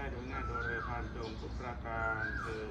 ได้ดยง่านโดยเร็วผ่านจงทุกประการคือ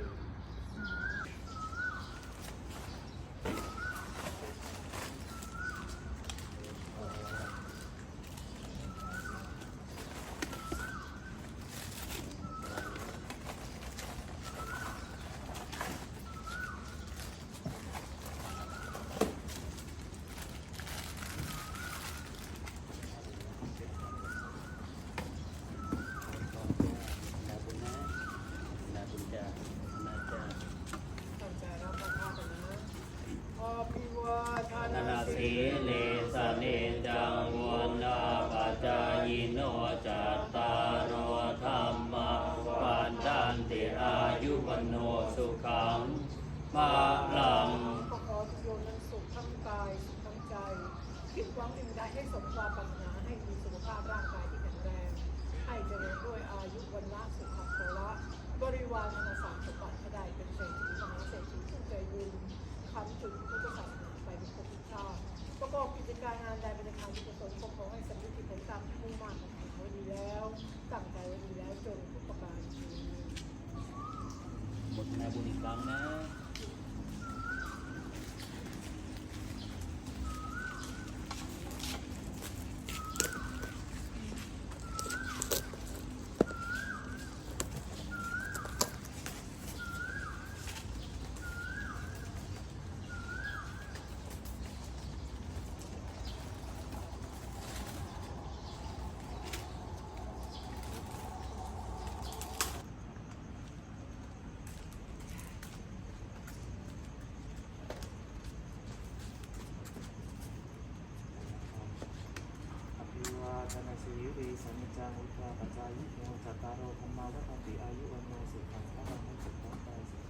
ติสัมิจามุตาปัจจัยิโนจัตตารโอธรรมาวัตติอายุวันโนสุขังพระธมังคัสสะ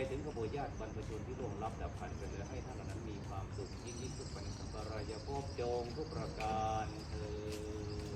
ไปถึงขบวนญาติบรรพชนที่ล่วงรับดับพันไปเลยให้ท่านเหล่านั้นมีความสุขยิ่งยิ่งสุกปัญหาปรายภพโดงทุกประการเธอ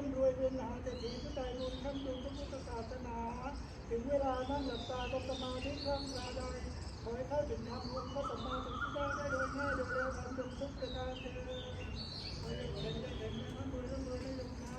ร่ำรวยเป็นมหาเศรษฐีผู้ใจรวมทั้งดวงพระพุทธศาสนา ถึงเวลานั่งหลับตาลงสมาธิครั้งราใดขอให้เข้าถึงธรรมรวมพระสัมมาสัมพุทธเจ้าได้โดยง่ายโดยเร็วทันจงทุกประการเถิดขอให้เห็นได้เห็นร่ำรวยร่ำรวยได้ลงนะ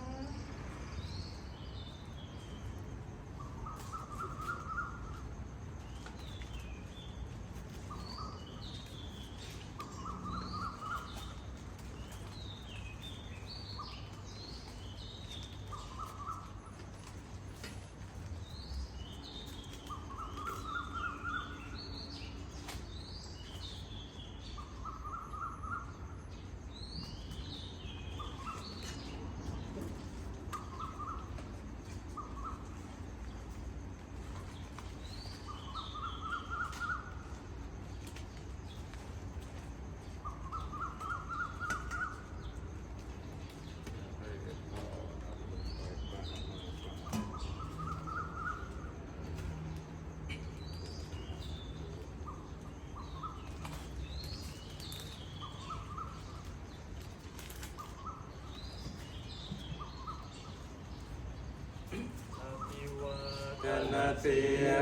อาภิวาชนะสี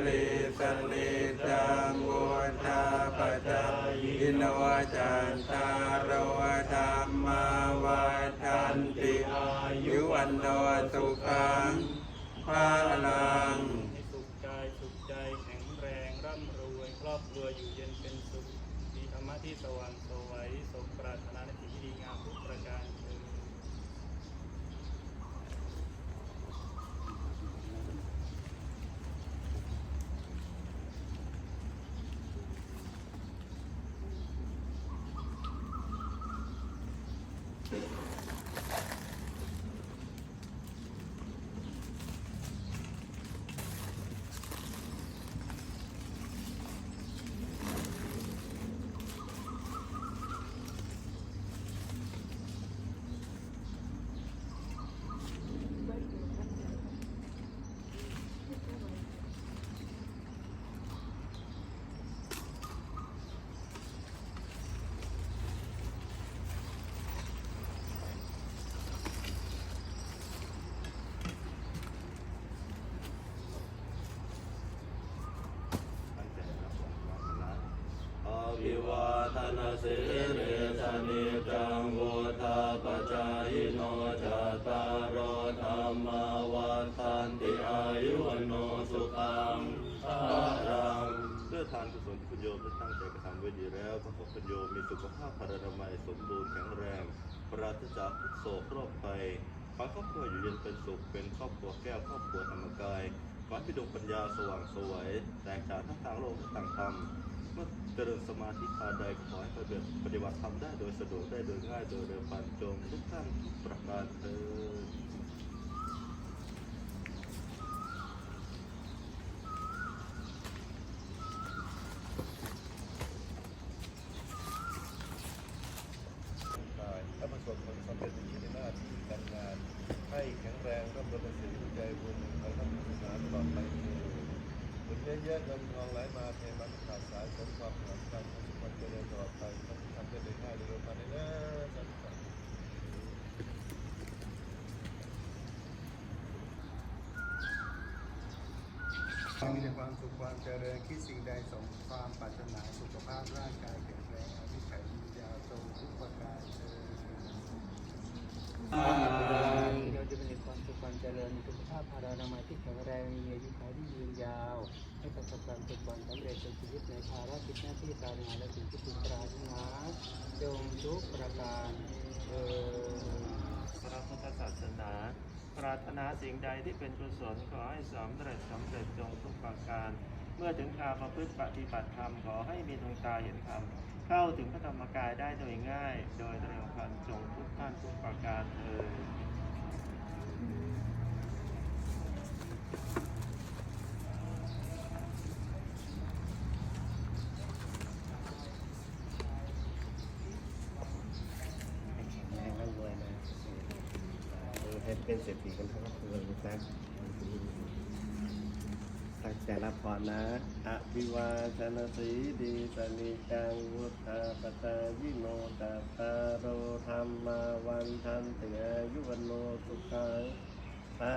ริสนิจังวุธาปจายโนจันตารวธรรมาวัฏันติอายุวันโนสุขังภาลังให้สุขกายสุขใจแข็งแรงร่ำรวยครอบครัวอยู่เย็นเป็นสุขมีธรรมะที่สว่าง นาสิเรสนิจังวุธาปจายโนจัตตารโธรรมาวันตันติอายุโนสุขังภาลังเพื่อทานกุศลที่คุณโยมได้ตั้งใจกระทำไว้ดีแล้วขอคุณโยมมีสุขภาพพรรณนามัยสมบูรณ์แข็งแรงปราศจากทุกโศกโรคภัยขอครอบครัวอยู่เย็นเป็นสุขเป็นครอบครัวแก้วครอบครัวธรรมกายขอให้ดวงปัญญาสว่างสวยแตกฉานทั้งทางโลกและทางธรรม มื่อเจริญสมาธิภาใดขอให้ปฏิบัติธรรมได้โดยสะดวกได้โดยง่ายโดยเร็วปันจงทุกท่านทุกประการเถิด กายและประสบผลสำเร็จในชีวิตหน้าที่การงาน ให้แข็งแรงร่ำรวยเป็นสิริใจบุญไปทั้งศาสนาตลอดไปเถิดบุญเยอะๆเงินทองไหลมาเทมาไม่ขาดสายสมความปรารถนาของสุขความเจริญตลอดไปทำทำได้โดยง่ายโดยเร็วมาในนะสาธุสาธุ มีแต่ความสุขความเจริญคิดสิ่งใดสมความปรารถนาสุขภาพร่างกายแข็งแรงอายุขัยยืนยาวตรงทุกประการเถิดเราจะมีความสุขความเจริญสุขภาพพารานามัยที่แข็งแรงมีอายุขัยที่ยืนยาว ให้ประสบความสุขความสำเร็จในชีวิตในภารกิจหน้าที่การงานและสิ่งที่คุณปรารถนาจงทุกประการเออพระพุทธศาสนา ปรารถนาสิ่งใดที่เป็นกุศลขอให้สำเร็จสำเร็จจงทุกประการ เมื่อถึงคาประพฤติปฏิบัติธรรมขอให้มีดวงตาเห็นธรรมเข้าถึงพระธรรมกายได้โดยง่าย โดยเร็วพันจงทุกท่านทุกประการเถิด แรงร่ำรวยนะ เป็นเศรษฐีกันทั้งครอบครัวนะจ๊ะตั้งใจรับพรนะอภิวาชนสีดีสนิจังวุฒาปตายิโนตาตาโรธรรมาวันทันติอายุวันโนสุขังพระ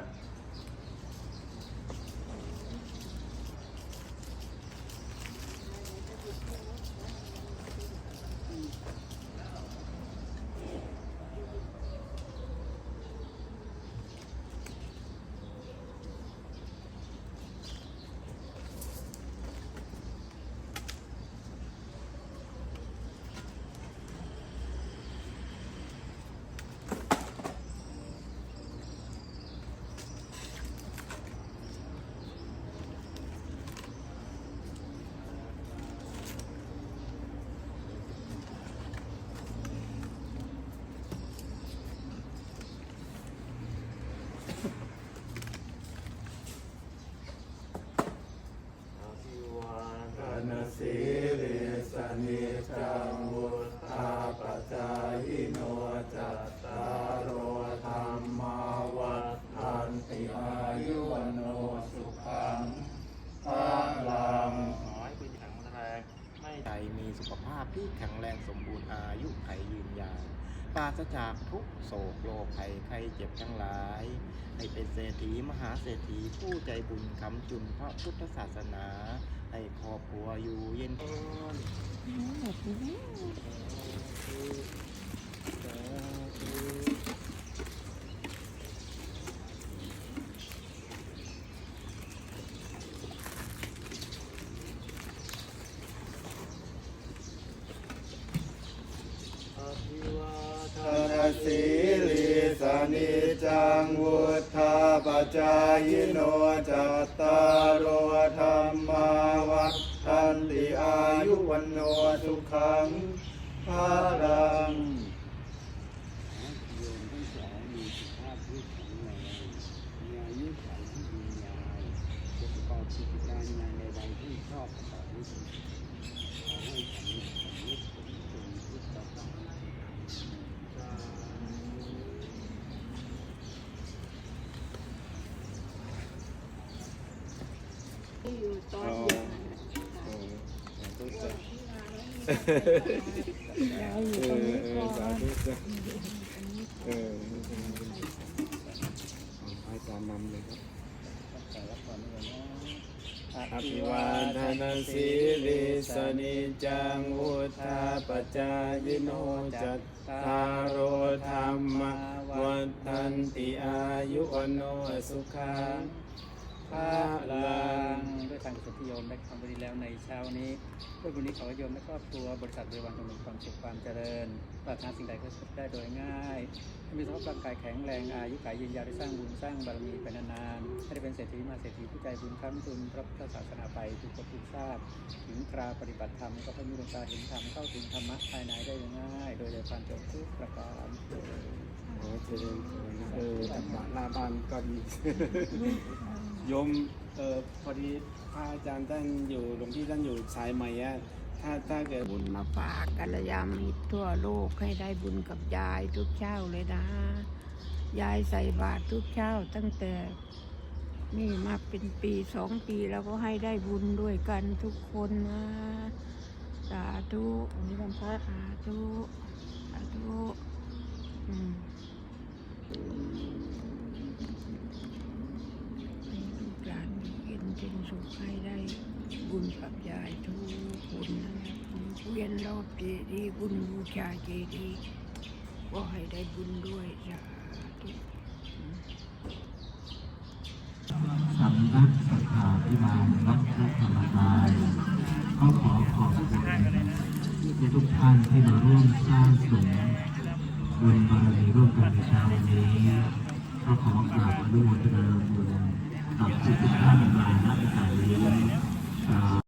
อภิวาท อนาสีลิสนิจังวุธาปจายโนจัตตารโอธรรมาวัฏอันติอายุวันโนสุขังภาลัง ขอให้คุณแข็งแรงไม่ใจมีสุขภาพ ที่แข็งแรงสมบูรณ์อายุไขยืนยาวปราศจากทุกโศกโรคภัยไข้เจ็บทั้งหลาย ให้เป็นเศรษฐีมหาเศรษฐีผู้ใจบุญคำจุนพระพุทธศาสนา ให้ครอบครัวอยู่เย็นเป็นอภิวาท อนาสีลิสนิจังวุธาป จายโนจัตตารโอธรรมาวัฏันติอายุวันโนสุขังภาลา โยมทั้งสองมีสุขภาพที่แข็งแรงมีอายุขัยที่ยืนยาวจะประกอบกิจการงานใดๆที่ชอบประกอบด้วยดีขอให้สำเร็จสำเร็จผลจงพุทธบาท อยู่ตอนเย็น ยาวอยู่ตรงนี้ก่อนเอออาจารย์นำเลยครับอภิวาทนาสีลิสนิจังวุธาปจายโนจัตตารโอธรรมวัฏันติอายุวโนสุขัง ภาลังด้วยทางสุธิโยมได้ทำไปดีแล้วในเช้านี้ด้วยบุญนี้ขอให้โยมและครอบครัวบริษัทบริวารจงมีความสุขความเจริญปรารถนาสิ่งใดก็สำเร็จได้โดยง่ายให้มีสุขภาพร่างกายแข็งแรงอายุขายยืนยาวได้สร้างบุญสร้างบารมีไปนานๆให้ได้เป็นเศรษฐีมาเศรษฐีผู้ใจบุญค้ำจุนพระพุทธศาสนาไปทุกภพทุกชาติถึงคราปฏิบัติธรรมก็ให้มีดวงตาเห็นธรรมเข้าถึงธรรมะภายในได้อย่างง่าย โดยเฉพาะจบทุกประการโอ้เจริญเออธรรมะหน้าบ้านก็ดี โยมเออพอดีพระอาจารย์ท่านอยู่หลวงพี่ท่านอยู่สายใหม่อะถ้าถ้าเกิดบุญมาฝากกัลยาณมิตรทั่วโลกให้ได้บุญกับยายทุกเช้าเลยนะ ยายใส่บาตรทุกเช้าตั้งแต่นี่มาเป็นปีสองปีแล้วก็ให้ได้บุญด้วยกันทุกคนนะสาธุอันนี้วันพระสาธุสาธุอืมให้ลูกหลานมี เย็นสุขให้ได้บุญกับยายทุกคนนะเวียนรอบเจดีย์บุญบูชาเจดีย์ก็ให้ได้บุญด้วยสาธุสำนักสัทธาพิมานวัดพระธรรมกายก็ขอขอบคุณทุกท่านที่มาร่วมสร้างสมบุญบารมีร่วมกันในเช้าวันนี้ก็ขอกราบอนุโมทนาบุญ กับสุขภาพอย่างไรนะในการเลี้ยง